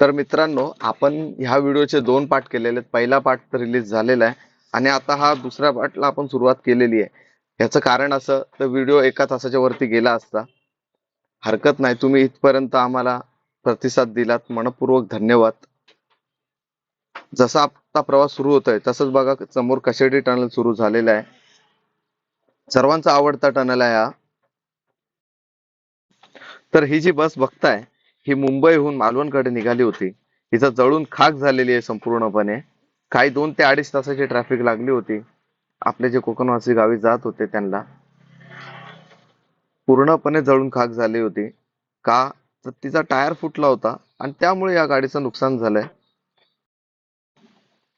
तर मित्रांनो आपण ह्या व्हिडिओचे दोन पार्ट केलेले आहेत. पहिला पार्ट रिलीज झालेला आहे आणि आता हा दुसऱ्या पार्टला आपण सुरुवात केलेली आहे. याचं कारण असं तर व्हिडिओ एका तासाच्या वरती गेला असता. हरकत नाही तुम्ही इथपर्यंत आम्हाला प्रतिसाद दिलात. मनपूर्वक धन्यवाद. जसा आता प्रवास सुरू होतोय तसंच बघा समोर कशेडी टनल सुरू झालेला आहे. सर्वांचा आवडता टनल आहे हा. तर ही जी बस बघताय ही मुंबईहून मालवणकडे निघाली होती. हिचं जळून खाक झालेली आहे संपूर्णपणे. काही दोन ते अडीच तासाची ट्रॅफिक लागली होती. आपले जे कोकणवासी गावी जात होते त्यांना. पूर्णपणे जळून खाक झाली होती. का? तर तिचा टायर फुटला होता आणि त्यामुळे या गाडीचं नुकसान झालंय.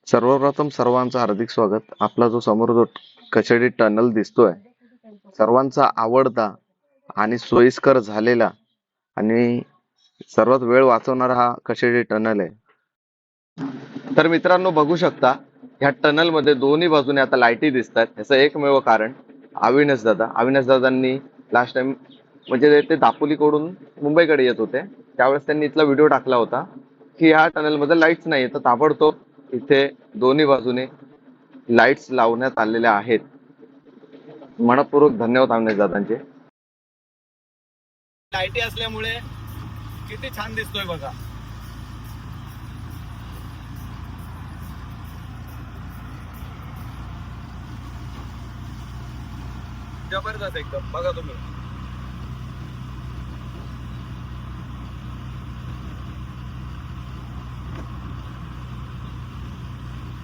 सर्वप्रथम सर्वांचं हार्दिक स्वागत. आपला जो समोर जो कचडी टनल दिसतोय सर्वांचा आवडता आणि सोयीस्कर झालेला आणि सर्वात वेळ वाचवणारा हा कशेडी टनल आहे. तर मित्रांनो बघू शकता ह्या टनलमध्ये दोन्ही बाजूने आता लाईटी दिसतात. याचं एकमेव कारण अविनाश दादा. अविनाश दादांनी लास्ट टाइम म्हणजे ते दापोलीकडून मुंबईकडे येत होते. त्यावेळेस त्यांनी इथला व्हिडिओ टाकला होता की ह्या टनलमध्ये लाईट्स नाही तर ताबडतोब इथे दोन्ही बाजूने लाईट्स लावण्यात आलेल्या आहेत. मनपूर्वक धन्यवाद अविनाश दादांचे. लाईटी असल्यामुळे किती छान दिसतोय बघा. जबरदस्त एकदम. बघा तुम्ही.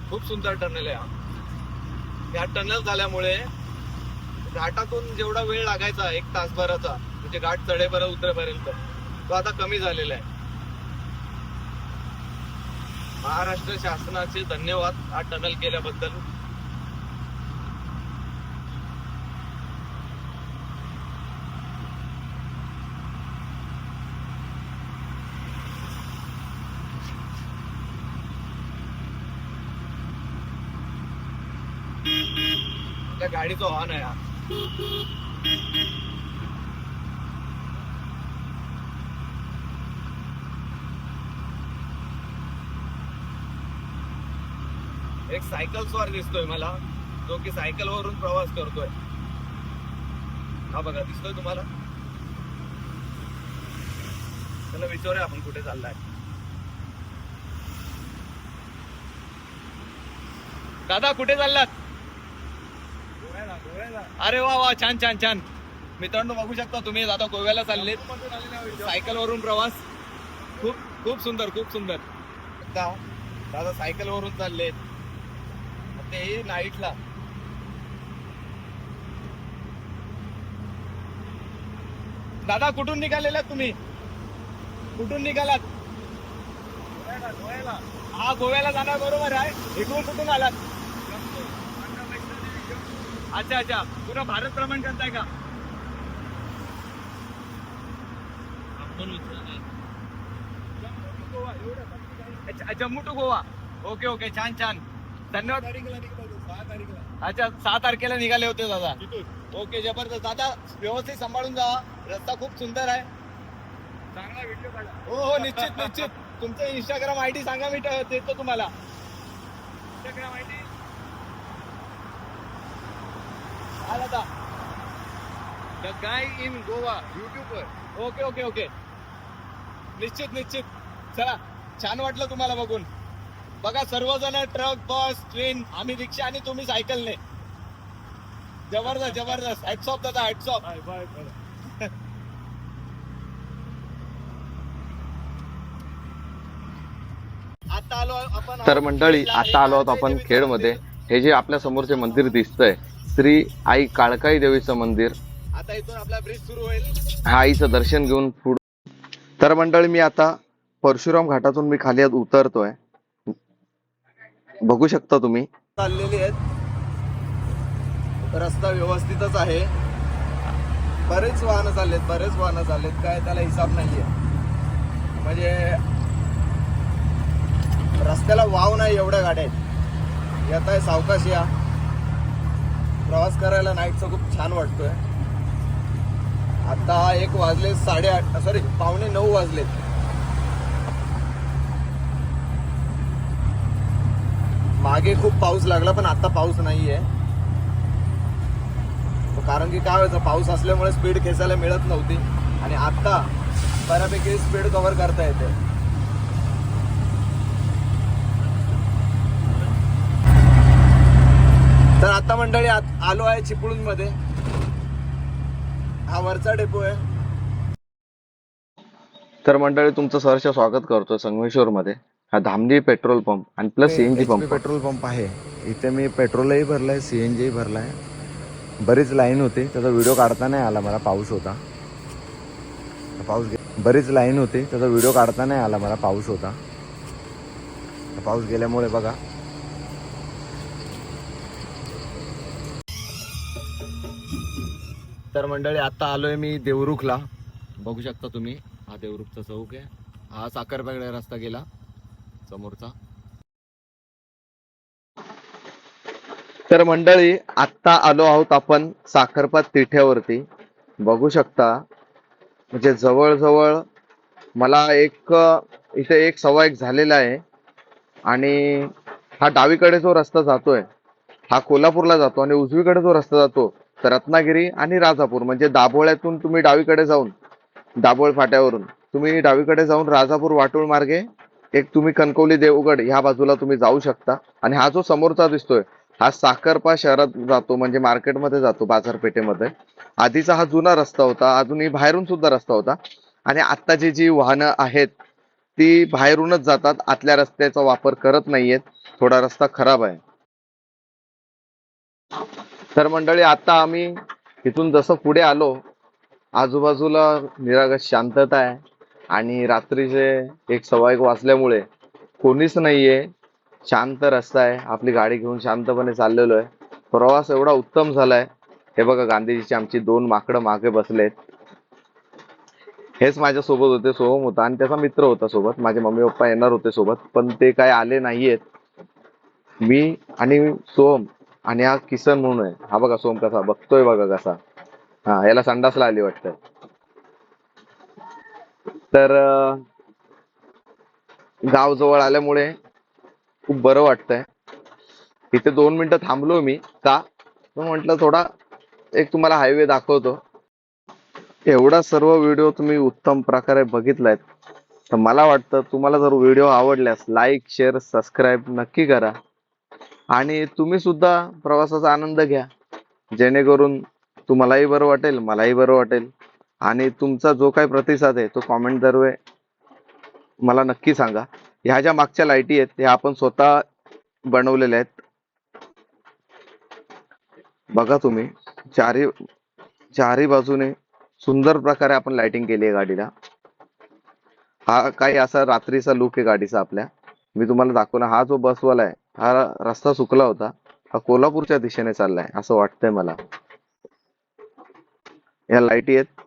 खूप सुंदर टनल आहे हा. या टनल झाल्यामुळे घाटातून जेवढा वेळ लागायचा एक तासभराचा म्हणजे घाट चढेपर्यंत उतरेपर्यंत तो आता कमी झालेला आहे. महाराष्ट्र शासनाचे धन्यवाद हा टनल केल्याबद्दल. त्या गाडीचा हॉर्न आहे हा. एक सायकल स्वार दिसतोय मला. जो की सायकल वरून प्रवास करतोय. हा बघा दिसतोय तुम्हाला? त्याला विचारूया आपण कुठे चाललाय. दादा कुठे चाललात? अरे वा वा छान छान छान. मित्रांनो बघू शकता तुम्ही दादा गोव्याला चाललेत. सायकल वरून प्रवास. खूप खूप सुंदर खूप सुंदर. दादा सायकल वरून चाललेत. ते नाईटला. दादा कुठून निघालेला तुम्ही? कुठून निघालात? हा गोव्याला जाणार बरोबर आहे. इकडून कुठून आलात? अच्छा अच्छा. पुरा भारत भ्रमण करताय का? अच्छा, Jammu to Goa. Okay okay. छान छान. धन्यवाद. अच्छा सहा तारखेला निघाले होते दादा. ओके जबरदस्त. दादा व्यवस्थित सांभाळून जा. रस्ता खूप सुंदर आहे. चांगला व्हिडिओ हो हो निश्चित निश्चित. तुमचं इंस्टाग्राम आय डी सांगा मी देतो तुम्हाला. Instagram I D Dada the guy in Goa युट्यूबवर ओके ओके ओके. निश्चित निश्चित. चला छान वाटलं तुम्हाला बघून. बघा सर्वजण ट्रक बस ट्रेन आम्ही रिक्षा आणि तुम्ही सायकलने जबरदस्त जबरदस्त. हॅट्स ऑफ दादा हॅट्स ऑफ आता आलो आपण तर मंडळी आता आलो आहोत आपण खेडमध्ये. हे जे आपल्या समोरचे मंदिर दिसतंय श्री आई काळकाई देवीचं मंदिर. आता इथून आपला ब्रिज सुरू होईल. हा आईचं दर्शन घेऊन पुढ. तर मंडळी मी आता परशुराम घाटातून मी खाली आज उतरतोय. बघू शकता तुम्ही. चाललेली आहेत. रस्ता व्यवस्थितच आहे. बरेच वाहनं चाललेत बरेच वाहनं चाललेत. काय त्याला हिसाब नाहीये. म्हणजे रस्त्याला वाव नाही एवढ्या गाड्या आहेत. येत आहे सावकाश या. प्रवास करायला नाईटचं खूप छान वाटतोय. आता एक वाजले साडेआठ सॉरी पावणे नऊ वाजलेत. मागे खूप पाऊस लागला पण आता पाऊस नाहीये. कारण की काय व्हायचं पाऊस असल्यामुळे स्पीड खेचायला मिळत नव्हती. आणि आता बऱ्यापैकी स्पीड कव्हर करता येते. तर आता मंडळी आलो आहे चिपळूणमध्ये हा वरचा डेपो आहे. तर मंडळी तुमचं सहर्ष स्वागत करतो संगमेश्वर मध्ये हा धामणी पेट्रोल पंप आणि plus CNG pump. Petrol pump आहे. इथे मी पेट्रोलही भरलाय सीएनजी भरलाय. बरीच लाईन होती. त्याचा व्हिडिओ काढता नाही आला मला पाऊस होता. पाऊस बरीच लाईन होती. त्याचा व्हिडिओ काढता नाही आला मला पाऊस होता. पाऊस गेल्यामुळे बघा. तर मंडळी आता आलोय मी देवरुखला. बघू शकता तुम्ही हा देवरुखचा चौक आहे. हा साखरपेगडा रस्ता गेला. समोरचा. तर मंडळी आत्ता आलो आहोत आपण साखरपात तिठ्यावरती. बघू शकता म्हणजे जवळजवळ मला एक इथे एक सव्वा एक झालेला आहे. आणि हा डावीकडे जो रस्ता जातोय हा कोल्हापूरला जातो आणि उजवीकडे जो रस्ता जातो तर रत्नागिरी आणि राजापूर म्हणजे दाभोळ्यातून तुम्ही डावीकडे जाऊन दाभोळ फाट्यावरून तुम्ही डावीकडे जाऊन राजापूर वाटोळ मार्गे एक तुम्ही कणकवली देवगड ह्या बाजूला तुम्ही जाऊ शकता. आणि हा जो समोरचा दिसतोय हा साखरपा शहरात जातो म्हणजे मार्केटमध्ये जातो बाजारपेठेमध्ये. आधीचा हा जुना रस्ता होता अजूनही बाहेरून सुद्धा रस्ता होता. आणि आत्ताची जी वाहनं आहेत ती बाहेरूनच जातात आतल्या रस्त्याचा वापर करत नाहीयेत. थोडा रस्ता खराब आहे. तर मंडळी आता आम्ही इथून जसं पुढे आलो आजूबाजूला निरागस शांतता आहे. आणि रात्रीचे एक सव्वा एक वाजल्यामुळे कोणीच नाहीये. शांत रस्ता आहे. आपली गाडी घेऊन शांतपणे चाललेलो आहे. प्रवास एवढा उत्तम झालाय. हे बघा गांधीजीची आमची दोन माकडं मागे बसलेत. हेच माझ्या सोबत होते सोहम होता आणि त्याचा मित्र होता सोबत. माझे मम्मी पप्पा येणार होते सोबत पण ते काय आले नाहीयेत. मी आणि सोहम आणि हा किसन म्हणून आहे. हा बघा सोहम कसा बघतोय बघा कसा. हा याला संडासला आली वाटतं. तर गाव जवळ आल्यामुळे खूप बरं वाटतंय. इथे दोन मिनिटं थांबलो मी का? म्हटलं थोडा एक तुम्हाला हायवे दाखवतो. एवढा सर्व व्हिडिओ तुम्ही उत्तम प्रकारे बघितलायत. तर मला वाटतं तुम्हाला जर व्हिडिओ आवडल्यास लाईक शेअर सबस्क्राईब नक्की करा. आणि तुम्ही सुद्धा प्रवासाचा आनंद घ्या. जेणेकरून तुम्हालाही बरं वाटेल मलाही बरं वाटेल. आणि तुमचा जो काही प्रतिसाद आहे तो कॉमेंट दरवे मला नक्की सांगा. ह्या ज्या मागच्या लाईटी आहेत त्या आपण स्वतः बनवलेल्या आहेत. बघा तुम्ही चारी चारी बाजूने सुंदर प्रकारे आपण लाइटिंग केली आहे गाडीला. हा काही असा रात्रीचा लुक आहे गाडीचा आपल्या. मी तुम्हाला दाखवला हा जो बसवाला आहे हा रस्ता चुकला होता हा कोल्हापूरच्या दिशेने चाललाय असं वाटतंय मला. या लाईटी आहेत.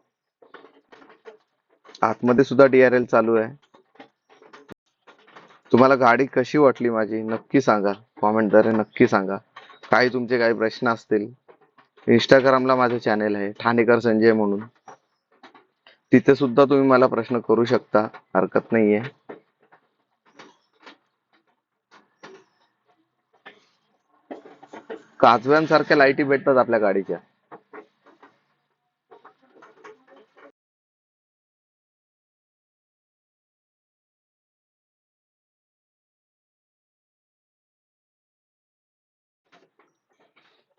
आतमध्ये सुद्धा डीआरएल चालू आहे. तुम्हाला गाडी कशी वाटली माझी? नक्की सांगा. कॉमेंटद्वारे नक्की सांगा. काही तुमचे काही प्रश्न असतील. इंस्टाग्रामला माझं चॅनेल आहे. ठाणेकर संजय म्हणून. तिथे सुद्धा तुम्ही मला प्रश्न करू शकता. हरकत नाहीये. काजव्यांसारख्या लाईटी भेटतात आपल्या गाडीच्या.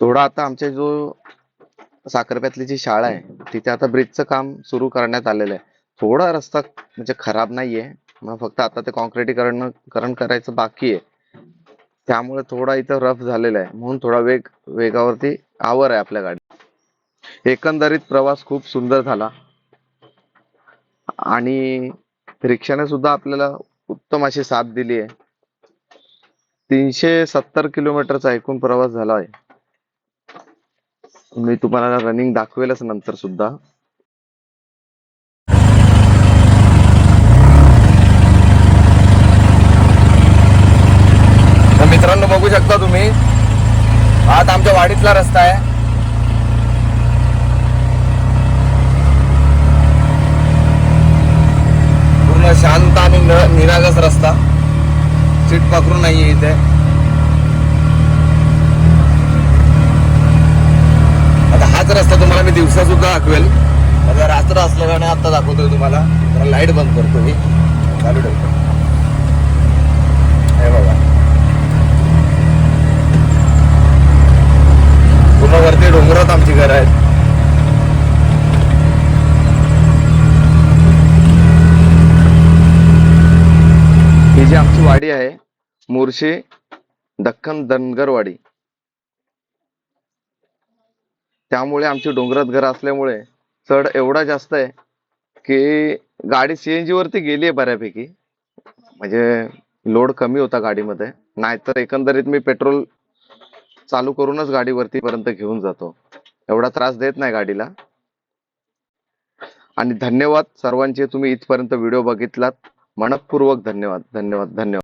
थोडा आता आमच्या जो साखरप्यातली जी शाळा आहे तिथे आता ब्रिजचं काम सुरू करण्यात आलेलं आहे. थोडा रस्ता म्हणजे खराब नाहीये मग फक्त आता ते कॉन्क्रिटीकरण करण करायचं बाकी आहे. त्यामुळे थोडा इथं रफ झालेला आहे म्हणून थोडा वेग वेगावरती आवर आहे आपल्या गाडी एकंदरीत प्रवास खूप सुंदर झाला. आणि रिक्षाने सुद्धा आपल्याला उत्तम अशी साथ दिली आहे. तीनशे सत्तर किलोमीटरचा एकूण प्रवास झाला आहे. मी तुम्हाला रनिंग दाखवेलच नंतर सुद्धा. तर मित्रांनो बघू शकता तुम्ही. आता आमच्या वाडीतला रस्ता आहे. पूर्ण शांत आणि निरागस रस्ता. सीट पाखरू नाहीये इथे. हाच रस्ता तुम्हाला मी दिवसा सुद्धा दाखवेल. माझा रात्र असल्याने आता दाखवतोय तुम्हाला. जरा लाइट बंद करतो मी. चालू ठेवतो. हे बघा. पुन्हा वरती डोंगरात आमची घर आहेत. ही जी आमची वाडी आहे मोर्शी दख्खन धनगरवाडी. त्यामुळे आमची डोंगरात घर असल्यामुळे चढ एवढा जास्त आहे की गाडी सीएनजी वरती गेली आहे बऱ्यापैकी. म्हणजे लोड कमी होता गाडीमध्ये. नाहीतर एकंदरीत मी पेट्रोल चालू करूनच गाडीवरती पर्यंत घेऊन जातो. एवढा त्रास देत नाही गाडीला. आणि धन्यवाद सर्वांचे. तुम्ही इथपर्यंत व्हिडिओ बघितलात. मनपूर्वक धन्यवाद. धन्यवाद. धन्यवाद.